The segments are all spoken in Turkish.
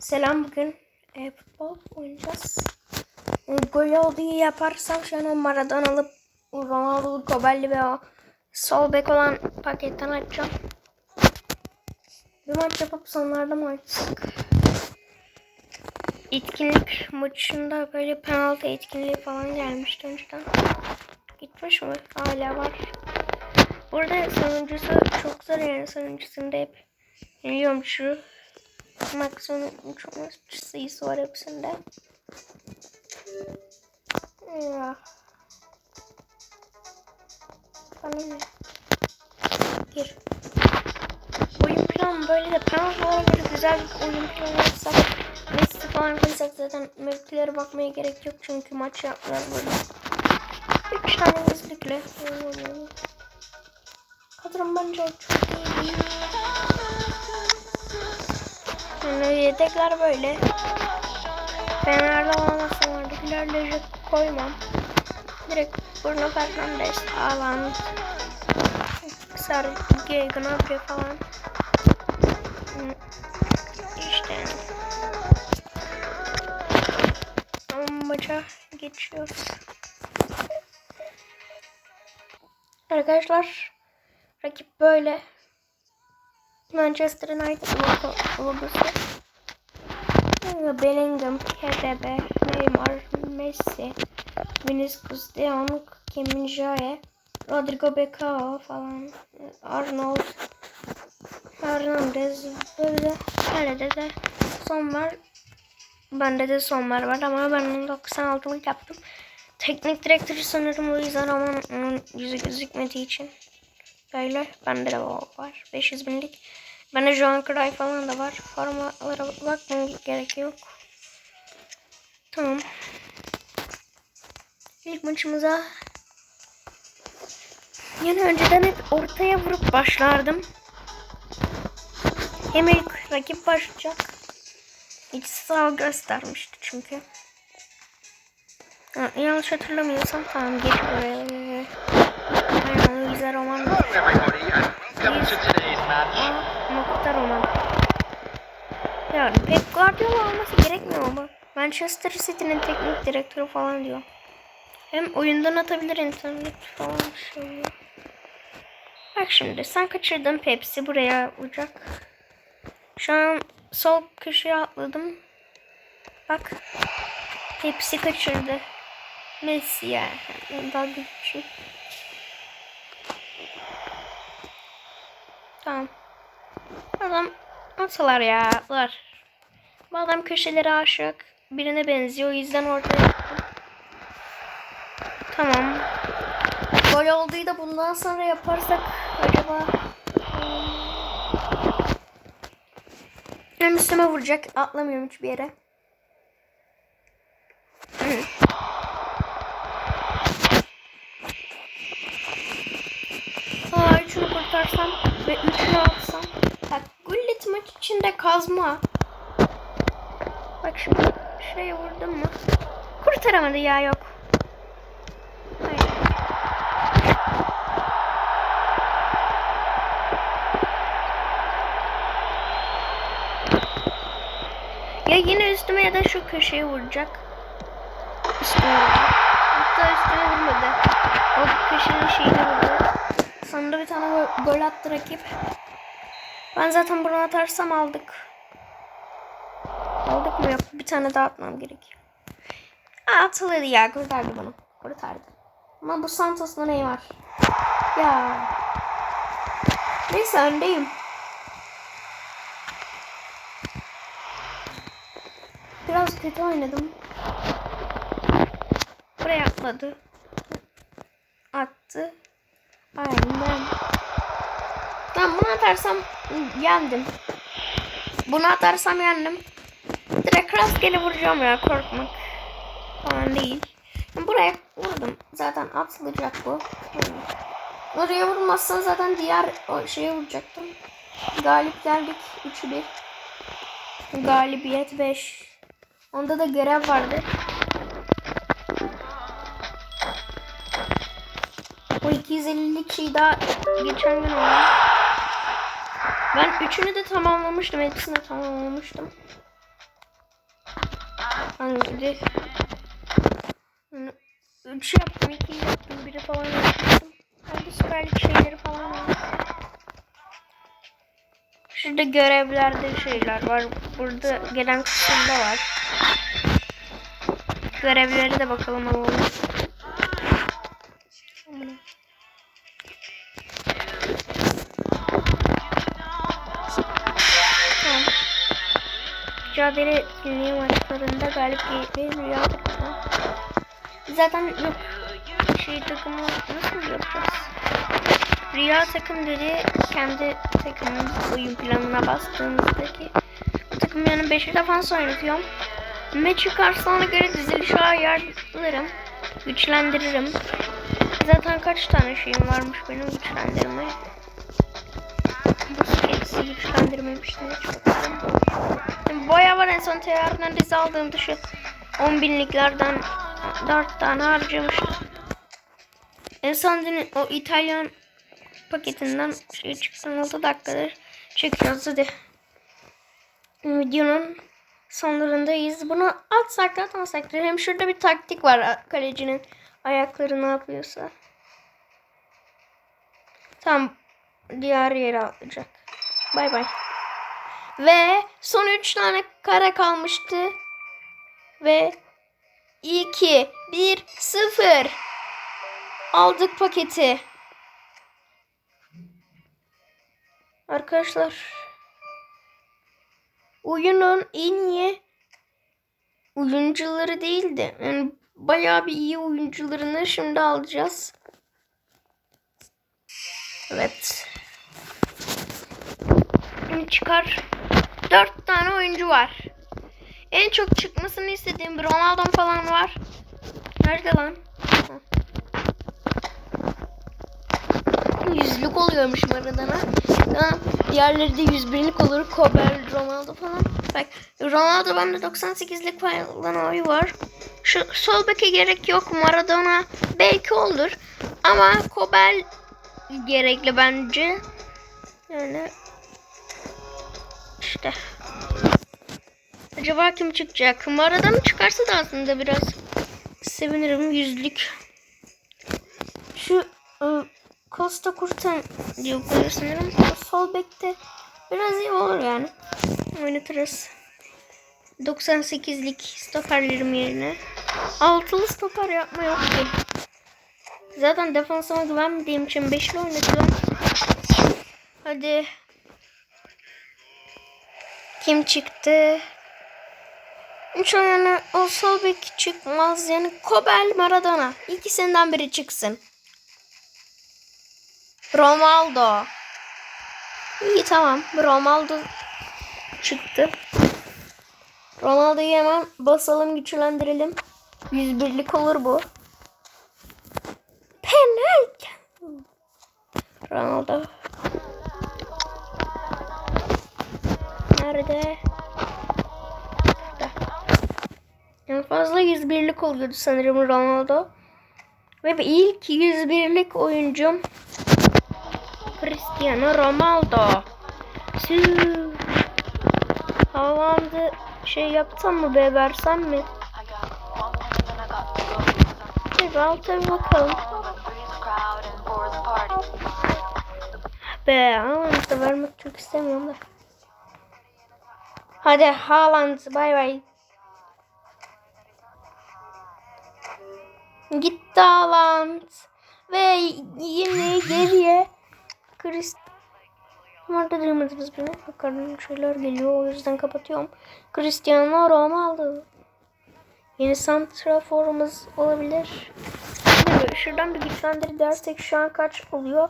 Selam bugün e, futbol oynayacağız. E, gol olduğu yaparsam şu an o Maradona'lı Ronaldo Gobelli ve o sol bek olan paketten açacağım. Bir maç yapıp sonlarda mı açsak? Etkinlik maçında böyle penaltı etkinliği falan gelmişti önceden. Gitmiş mi? Hala var. Burada sonuncusu çok zor yani sonuncusunda hep yeniliyorum şu maksimum çok sayısı var hepsinde. Ya. Bana ne? Gir. Oyun planı böyle de penaltılara göre güzel bir oyun planı yapsak Messi falan koysak zaten mevkilere bakmaya gerek yok çünkü maç yapmıyor burada. Üç tane hızlıkla oynuyorum. Kadrom bence çok iyi değil. Yani yedekler böyle. Fener'de olmasın oradakilerle koymam. Direkt Bruno Fernandes, Haaland, Sergio Gnabry falan. İşte. Ama maça geçiyoruz. Arkadaşlar rakip böyle. Manchester United logosu. Bellingham, KDB, Neymar, Messi, Vinicius, De Jong, Kim Min-jae, Rodrigo Becao falan, Arnold, Hernandez, böyle kalede de son var. Bende de sonlar var ama ben onu 96'lık yaptım. Teknik direktörü sanırım o yüzden ama onun yüzü gözükmediği için. Böyle bende de var. 500 binlik. Bende Johan Cruyff falan da var. Formalara bakmam gerek yok. Tamam. İlk maçımıza yani önceden hep ortaya vurup başlardım. Hem ilk rakip başlayacak. Hiç sağ göstermişti çünkü. Ha, yanlış hatırlamıyorsam tamam geç buraya. Luisa Roman. everybody, and welcome to today's match. Aa, nokta Roman. Yani Pep Guardiola olması gerekmiyor mu? Manchester City'nin teknik direktörü falan diyor. Hem oyundan atabilir internet falan şey. Bak şimdi sen kaçırdın Pepsi buraya vuracak. Şu an sol köşeye atladım. Bak. Pepsi kaçırdı. Messi ya. Daha güçlü. Tamam. Adam atsalar ya atlar. Bu adam köşelere aşık. Birine benziyor. O yüzden yaptım. Tamam. Gol olduğu da bundan sonra yaparsak acaba hem üstüme vuracak. Atlamıyorum hiçbir yere. Aa üçünü kurtarsam ve üçünü atsam. Bak Gullit maç içinde kazma. Bak şimdi şuraya vurdum mu? Kurtaramadı ya yok. Ya yine üstüme ya da şu köşeye vuracak. Üstüme vuracak. Hatta üstüme vurmadı. O köşenin şeyini vurdu. Gol, attı rakip. Ben zaten bunu atarsam aldık. Aldık mı yok. Bir tane daha atmam gerekiyor. Aa, ya. Kurtardı bunu. Kurtardı. Ama bu Santos'la ne var? Ya. Neyse öndeyim. Biraz kötü oynadım. Buraya atladı. Attı. Aynen. Ben bunu atarsam yendim. Bunu atarsam yendim. Direkt rastgele vuracağım ya korkmak falan değil. Buraya vurdum. Zaten atılacak bu. Oraya vurmazsan zaten diğer şeye vuracaktım. Galip geldik 3-1. Galibiyet 5. Onda da görev vardı. O 250'lik şey daha geçen gün oldu. Ben üçünü de tamamlamıştım. Hepsini tamamlamıştım. Hadi. Üç yaptım, iki yaptım, biri falan yapmıştım. Hadi süperlik şeyleri falan var. Şurada görevlerde şeyler var. Burada gelen kısımda var. Görevlere de bakalım alalım. Aman. Mücadele etkinliği maçlarında galip gelmeyi rüya. Zaten yok. Şey takımı nasıl yapacağız? Rüya takım dedi kendi takımımız oyun planına bastığımızdaki takım yani 5 defans oynatıyorum. Maç çıkarsa ona göre dizilişi ayarlarım. Güçlendiririm. Zaten kaç tane şeyim varmış benim güçlendirme. Bu skills'i güçlendirmemiştim hiç bakalım. Boya var en son TR'den dizi aldığım dışı 10 binliklerden 4 tane harcamıştım. En son dün o İtalyan paketinden şey çıktı 6 dakikadır çekiyoruz hadi. Videonun sonlarındayız. Bunu atsak da atmasak da hem şurada bir taktik var kalecinin ayakları ne yapıyorsa. Tam diğer yere atlayacak. Bay bay. Ve son 3 tane kare kalmıştı. Ve 2 1 0 aldık paketi. Arkadaşlar oyunun en iyi oyuncuları değildi. Yani bayağı bir iyi oyuncularını şimdi alacağız. Evet. Şimdi çıkar. Dört tane oyuncu var. En çok çıkmasını istediğim Ronaldo falan var. Nerede lan? Yüzlük oluyormuş Maradona. Diğerleri de 101'lik olur. Kobe, Ronaldo falan. Bak Ronaldo bende 98'lik falan oyu var. Şu sol beke gerek yok. Maradona belki olur. Ama Kobel gerekli bence. Yani işte. Acaba kim çıkacak? Maradona çıkarsa da aslında biraz sevinirim. Yüzlük. Şu ı, Costa Kurtan diyor böyle sanırım. Sol bekte biraz iyi olur yani. Oynatırız. 98'lik stoperlerim yerine. Altılı stoper yapma yok ki. Zaten defansıma güvenmediğim için beşli oynatıyorum. Hadi. Kim çıktı? Hiç yani o sol bek çıkmaz. Yani Kobel Maradona. İkisinden biri çıksın. Ronaldo. İyi tamam. Ronaldo çıktı. Ronaldo'yu hemen basalım güçlendirelim. 101'lik olur bu. Penaltı. Ronaldo. Nerede? Burada. En fazla 101'lik oluyordu sanırım Ronaldo. Ve ilk 101'lik oyuncum Cristiano Ronaldo. Sü. Haaland'ı şey yapsam mı be versem mi? Bir alta bir bakalım. Be Haaland'ı vermek çok istemiyorum da. Hadi Haaland bay bay. Gitti Haaland. Ve yine geriye Chris Orada duymadınız beni. Bakalım şeyler geliyor. O yüzden kapatıyorum. Cristiano Ronaldo. Yeni santraforumuz olabilir. Şuradan bir güçlendir dersek şu an kaç oluyor?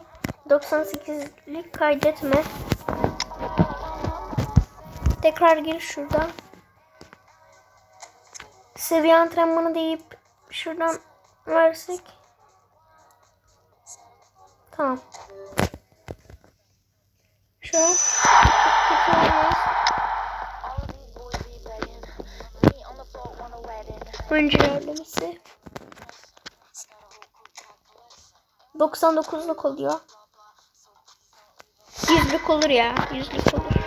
98'lik kaydetme. Tekrar gir şuradan. Seviye antrenmanı deyip şuradan versek. Tamam. Şu an. Oyuncu ilerlemesi. 99'luk oluyor. 100'lük olur ya. 100'lük olur.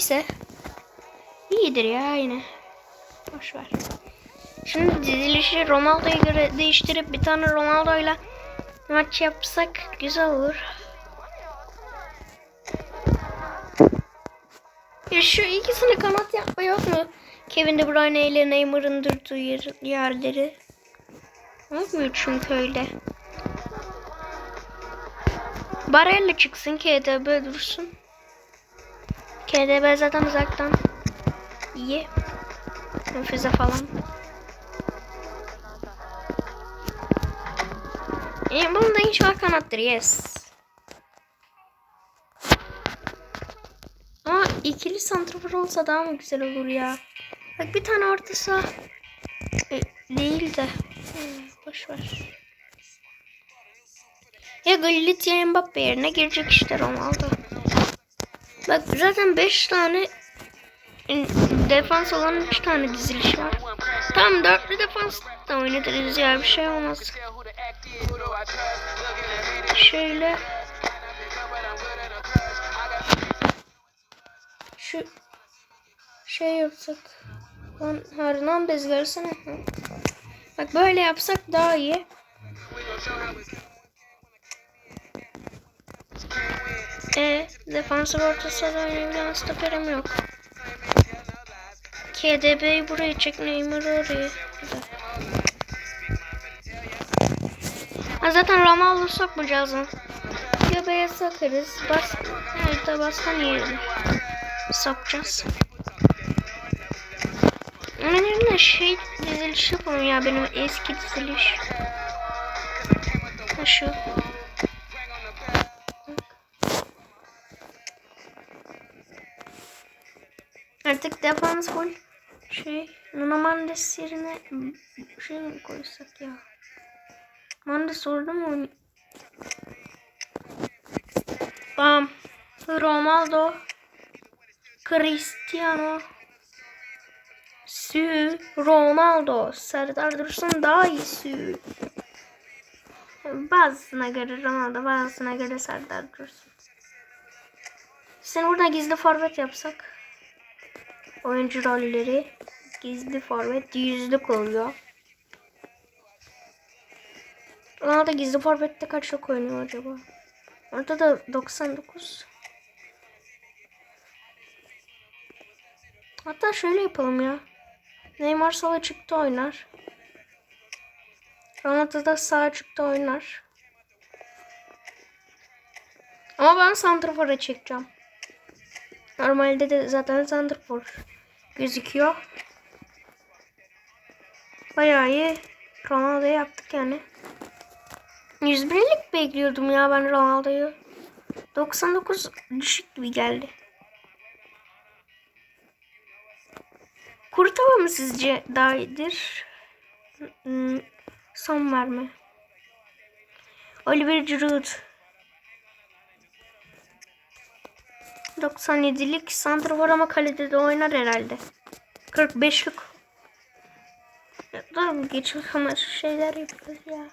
Neyse. İyidir ya yine. Boş ver. Şimdi dizilişi Ronaldo'ya göre değiştirip bir tane Ronaldo'yla maç yapsak güzel olur. Ya şu ikisini kanat yapma yok mu? Kevin De Bruyne ile Neymar'ın durduğu yer, yerleri. Olmuyor çünkü öyle. Barella çıksın KDB dursun. KDB zaten uzaktan iyi. Füze falan. E, bunun da inşallah kanattır yes. Ama ikili santrafor olsa daha mı güzel olur ya? Bak bir tane orta saha e, değil de. Hmm, boş ver. Ya Gullit ya Mbappe yerine girecek işte Ronaldo. Bak zaten 5 tane defans olan 3 tane diziliş var. Tam dörtlü defans da oynatırız ya bir şey olmaz. Şöyle şu şey yapsak Lan Hernandez versene. Hı. Bak böyle yapsak daha iyi. Defansif orta sahada oynayan stoperim yok. KDB'yi buraya çek Neymar'ı oraya. Ha, zaten Ronaldo sokmayacağız mı? Beyaz sokarız. Bas, evet de bastan yerine sokacağız. Onun yerine şey diziliş yapalım ya benim eski diziliş. Ha şu. Artık defans full şey Nuno Mendes yerine şey mi koysak ya? Mendes orada mı oynuyor? Ronaldo. Cristiano. Sü. Ronaldo. Serdar Dursun daha iyi Sü. Bazısına göre Ronaldo, bazısına göre Serdar Dursun. Sen burada gizli forvet yapsak. Oyuncu rolleri gizli forvet yüzlük oluyor. Ronaldo gizli forvette kaçlık oynuyor acaba? Orada da 99. Hatta şöyle yapalım ya. Neymar sol açıkta oynar. Ronaldo da sağ açıkta oynar. Ama ben santrafora çekeceğim. Normalde de zaten santrafor gözüküyor. Bayağı iyi. Ronaldo yaptık yani. 101'lik bekliyordum ya ben Ronaldo'yu. 99 düşük gibi geldi. Kurtava mı sizce daha iyidir? Hmm, son verme. Oliver Giroud. 97'lik santrafor ama kalede de oynar herhalde. 45'lik. Ya, Dur geçik ama şeyler yapıyoruz ya.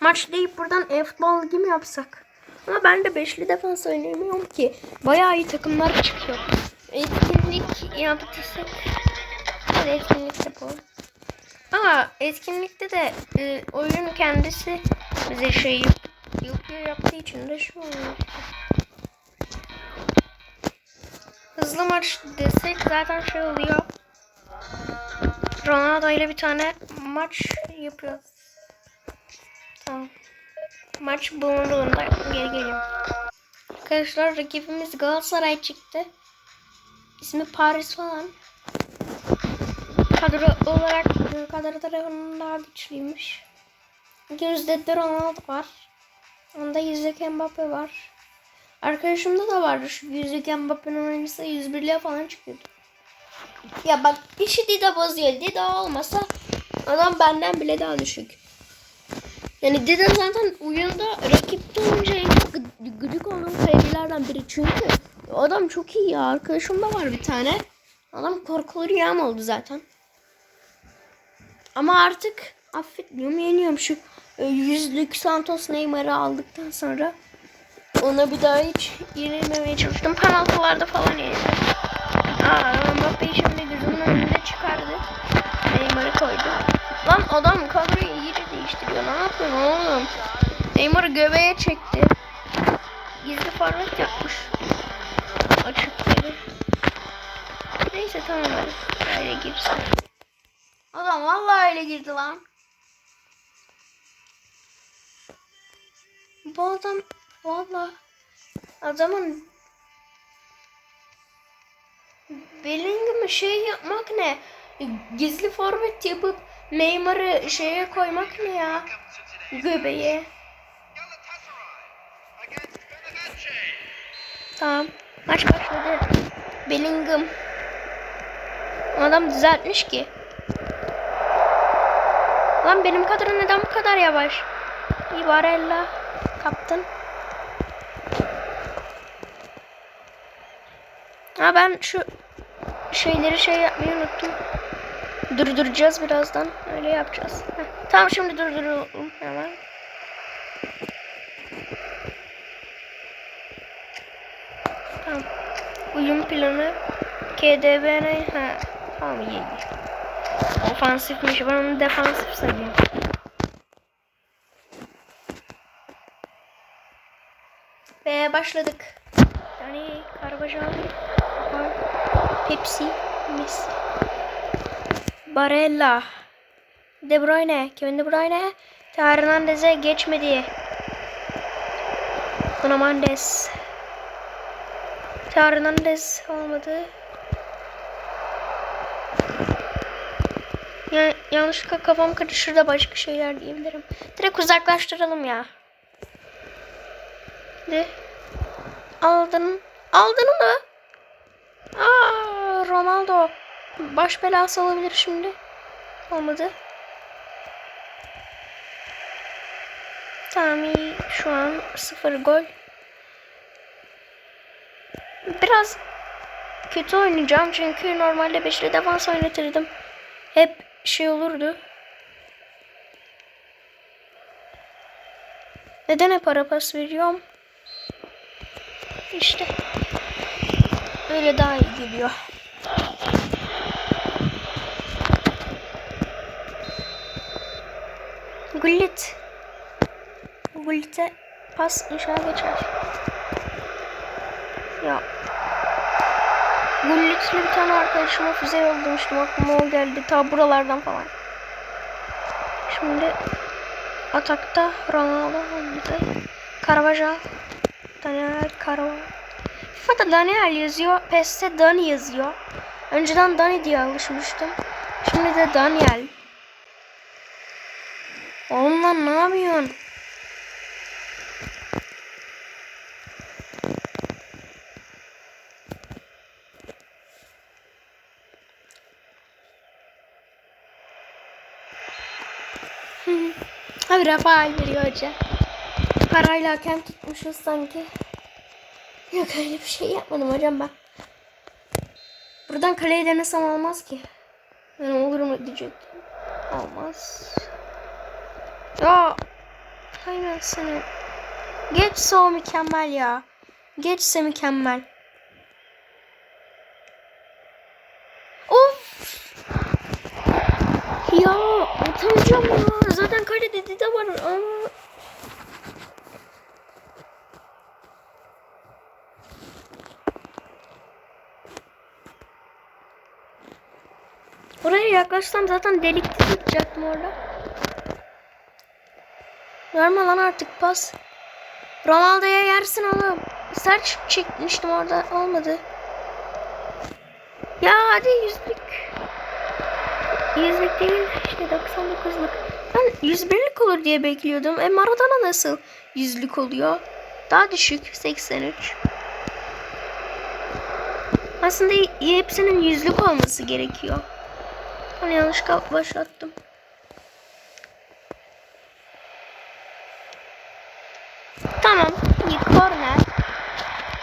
Maç deyip buradan e-futbol gibi mi yapsak? Ama ben de beşli defans oynayamıyorum ki. Bayağı iyi takımlar çıkıyor. Etkinlik yaptıysak hadi etkinlik yapalım. Ama etkinlikte de e, oyun kendisi bize şey yapıyor yaptığı için de şu oluyor. Hızlı maç desek zaten şey oluyor. Ronaldo ile bir tane maç yapıyoruz. Tamam. Maç bulunduğunda geri geliyorum. Arkadaşlar rakibimiz Galatasaray çıktı. İsmi Paris falan. Kadro olarak kadro tarafından daha güçlüymüş. Gözde de Ronaldo var. Onda yüzlük Mbappe var. Arkadaşımda da vardı şu yüzlük Mbappe'nin oyuncusu 101'liğe falan çıkıyordu. Ya bak işi Dida bozuyor. Dida olmasa adam benden bile daha düşük. Yani Dida zaten oyunda rakipte olunca en gıcık olduğum kalecilerden biri. Çünkü adam çok iyi ya. Arkadaşım da var bir tane. Adam korkulur yağım oldu zaten. Ama artık affetmiyorum yeniyorum şu e, yüzlük Santos Neymar'ı aldıktan sonra ona bir daha hiç yenilmemeye çalıştım. Penaltılarda falan yenildim. Aa, Mbappe'yi şimdi gözümün önünde çıkardı. Neymar'ı koydu. Lan adam kadroyu iyice değiştiriyor. Ne yapıyorsun oğlum? Neymar'ı göbeğe çekti. Gizli forvet yapmış. Açık dedi. Neyse tamam hadi. Öyle girsin. Adam vallahi öyle girdi lan. Bu adam vallahi adamın Bellingham'ı şey yapmak ne? Gizli forvet yapıp Neymar'ı şeye koymak ne ya? Göbeğe. Tamam. Maç başladı. Bellingham. Adam düzeltmiş ki. Lan benim kadro neden bu kadar yavaş? Ibarella kaptın. Ha ben şu şeyleri şey yapmayı unuttum. Durduracağız birazdan. Öyle yapacağız. Heh. Tamam şimdi durduralım hemen. Tamam. Uyum planı KDB'ne ha tamam iyi. Ofansifmiş. Ben onu defansif sanıyorum. Ve başladık. Yani Carvajal, Pepsi, Messi, Barella, De Bruyne, Kevin De Bruyne, Hernandez'e geçmedi. Theo Hernandez olmadı. Ya, yanlışlıkla kafam karışır da başka şeyler diyebilirim. Direkt uzaklaştıralım ya. De. Aldın. Aldın mı? Aa, Ronaldo. Baş belası olabilir şimdi. Olmadı. Tamam iyi. Şu an sıfır gol. Biraz kötü oynayacağım çünkü normalde beşli defans oynatırdım. Hep şey olurdu. Neden hep ara pas veriyorum? İşte. Öyle daha iyi geliyor. Gullit. Gullit'e pas inşallah geçer. Ya. Gullit'le bir tane arkadaşıma füze yollamıştım. Aklıma o geldi. Ta buralardan falan. Şimdi atakta Ronaldo olmadı. Carvajal. Daniel Carvajal. FIFA'da Daniel yazıyor. PES'te Dani yazıyor. Önceden Dani diye alışmıştım. Şimdi de Daniel. Oğlum lan ne yapıyorsun? Rafael veriyor hoca. Parayla hakem tutmuşuz sanki. Yok öyle bir şey yapmadım hocam ben. Buradan kaleyi denesem olmaz ki. Ben olur mu diyecektim. Olmaz. Ya. Aynen seni. Geçse o mükemmel ya. Geçse mükemmel. Of. Ya atamayacağım ya. Zaten kale dedi de var ama. Oraya yaklaşsam zaten delikte tutacaktım orada. Verme lan artık pas. Ronaldo'ya yersin oğlum. Sert çekmiştim orada. Olmadı. Ya hadi yüzlük. Yüzlük değil işte 99'luk. Ben 101'lik olur diye bekliyordum. E Maradona nasıl yüzlük oluyor? Daha düşük 83. Aslında hepsinin yüzlük olması gerekiyor. Hani yanlışlıkla başlattım. Tamam. Bir korner.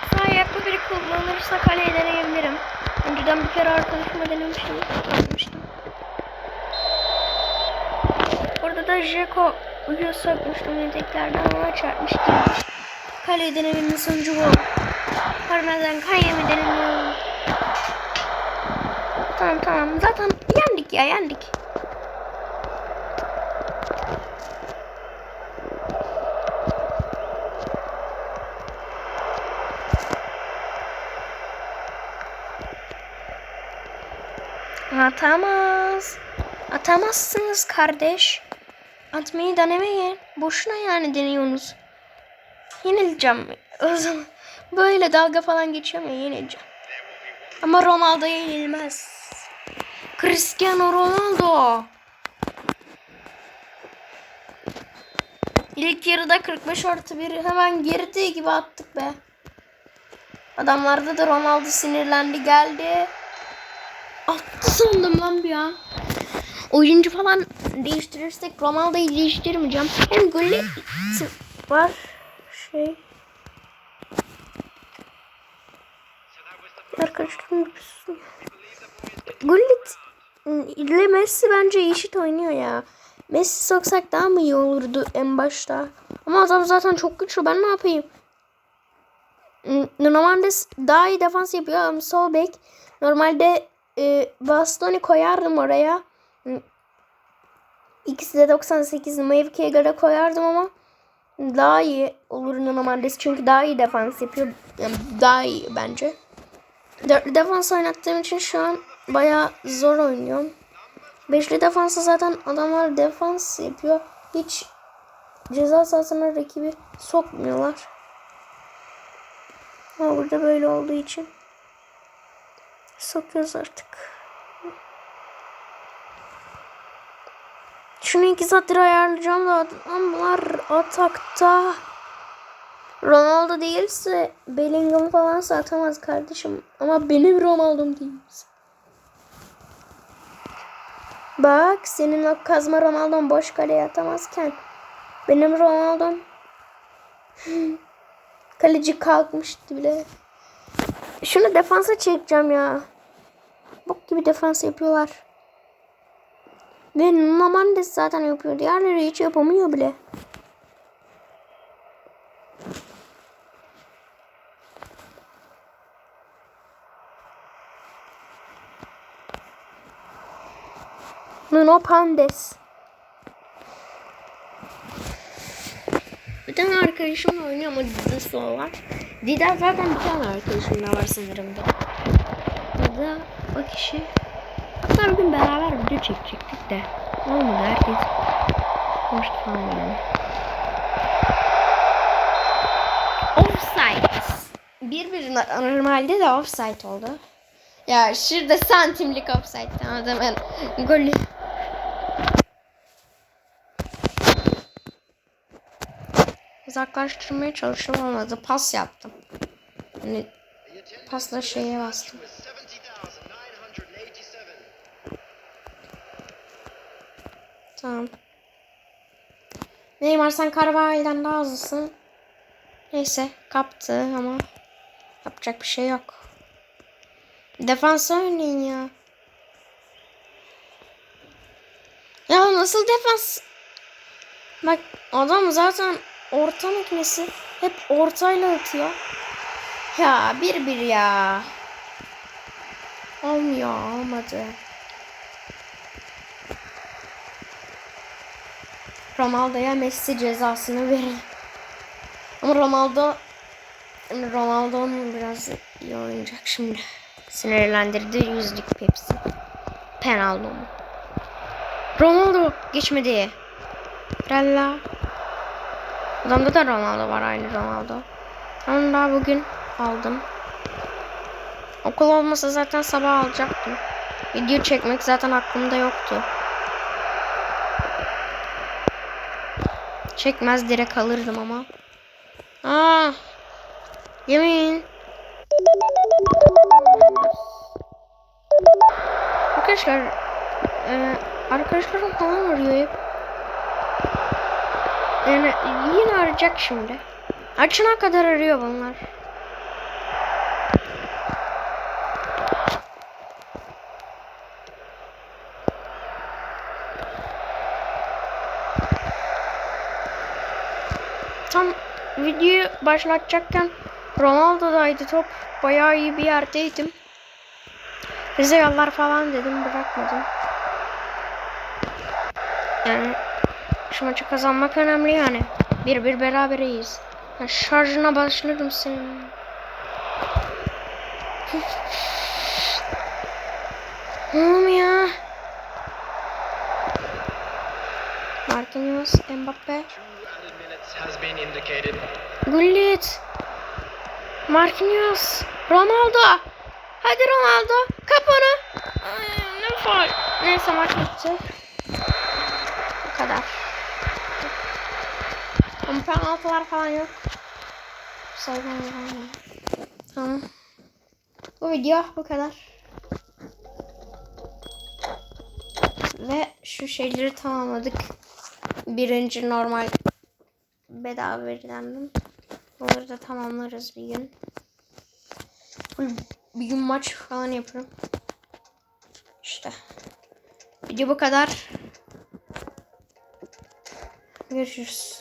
Sağ ayaklı biri kullanırsa kaleye deneyebilirim. Önceden bir kere arkadaşıma denemiştim. Yapmıştım. Burada da Jeko uyuyor sokmuştum yeteklerden ona çarpmış girmiş. Kale denemenin sonucu bu. Parmadan kayemi denemiyorum. Tamam tamam zaten yendik ya yendik. Atamaz. Atamazsınız kardeş. Atmayı denemeyin. Boşuna yani deniyorsunuz. Yenileceğim. O zaman böyle dalga falan geçiyorum ya yenileceğim. Ama Ronaldo'ya yenilmez. Cristiano Ronaldo. İlk yarıda 45 artı 1 hemen girdiği gibi attık be. Adamlarda da Ronaldo sinirlendi geldi. Attı sandım lan bir an. Oyuncu falan değiştirirsek Ronaldo'yu değiştirmeyeceğim. Hem golü var şey. Arkadaşlarım bir. Gullit ile Messi bence eşit oynuyor ya. Messi soksak daha mı iyi olurdu en başta? Ama adam zaten çok güçlü. Ben ne yapayım? Normalde daha iyi defans yapıyor sol bek. Normalde e, Bastoni koyardım oraya. İkisi de 98 mevkiye göre koyardım ama daha iyi olur normalde çünkü daha iyi defans yapıyor. Yani daha iyi bence. Dörtlü defans oynattığım için şu an bayağı zor oynuyorum. Beşli defansa zaten adamlar defans yapıyor. Hiç ceza sahasına rakibi sokmuyorlar. Ama burada böyle olduğu için sokuyoruz artık. Şunu iki saattir ayarlayacağım da adamlar atakta. Ronaldo değilse Bellingham falan atamaz kardeşim. Ama benim Ronaldo'm değil. Bak senin o kazma Ronaldo'm boş kaleye atamazken benim Ronaldo'm kaleci kalkmıştı bile. Şunu defansa çekeceğim ya. Bok gibi defans yapıyorlar. Ve Nuno Mendes zaten yapıyor. Diğerleri hiç yapamıyor bile. Nuno Mendes. Bir tane arkadaşımla oynuyor ama Didas'la var. Dida zaten bir tane arkadaşımla var sanırım da. Dida o kişi. Hatta gün beraber video çekecektik de. Olmadı herkes. Hoş yani. Offside. Bir bir normalde de offside oldu. Ya şurada santimlik offside. Anladım ben. Golü. Uzaklaştırmaya çalıştım olmadı. Pas yaptım. Hani pasla şeye bastım. Tamam. Neymar sen Carvalho'dan daha hızlısın. Neyse kaptı ama yapacak bir şey yok. Defans oynayın ya. Ya nasıl defans? Bak adam zaten orta makinesi hep ortayla atıyor. Ya bir bir ya. Olmuyor olmadı. Ronaldo'ya Messi cezasını verir. Ama Ronaldo Ronaldo'nun biraz iyi oynayacak şimdi. Sinirlendirdi yüzlük Pepsi. Penaldo mu? Ronaldo geçmedi. Ralla. Adamda da Ronaldo var aynı Ronaldo. Onu daha bugün aldım. Okul olmasa zaten sabah alacaktım. Video çekmek zaten aklımda yoktu. Çekmez direkt alırdım ama. Aa, yemin. Arkadaşlar, e, arkadaşlarım falan arıyor hep. Yani yine arayacak şimdi. Açına kadar arıyor bunlar. tam videoyu başlatacakken Ronaldo'daydı top. Bayağı iyi bir yerdeydim. Bize yollar falan dedim bırakmadım. Yani şu maçı kazanmak önemli yani. Bir bir berabereyiz. Ya şarjına başlarım senin. Oğlum ya. Marquinhos, Mbappe, Gullit, Marquinhos, Ronaldo. Hadi Ronaldo, kap onu. Ne faul. Neyse maç bitti. Bu kadar. Ama penaltılar falan yok. Sayılmıyor. Tamam. Bu video bu kadar. Ve şu şeyleri tamamladık. Birinci normal bedava verilendim. Bunları da tamamlarız bir gün. Bir gün maç falan yaparım. İşte. Video bu kadar. Görüşürüz.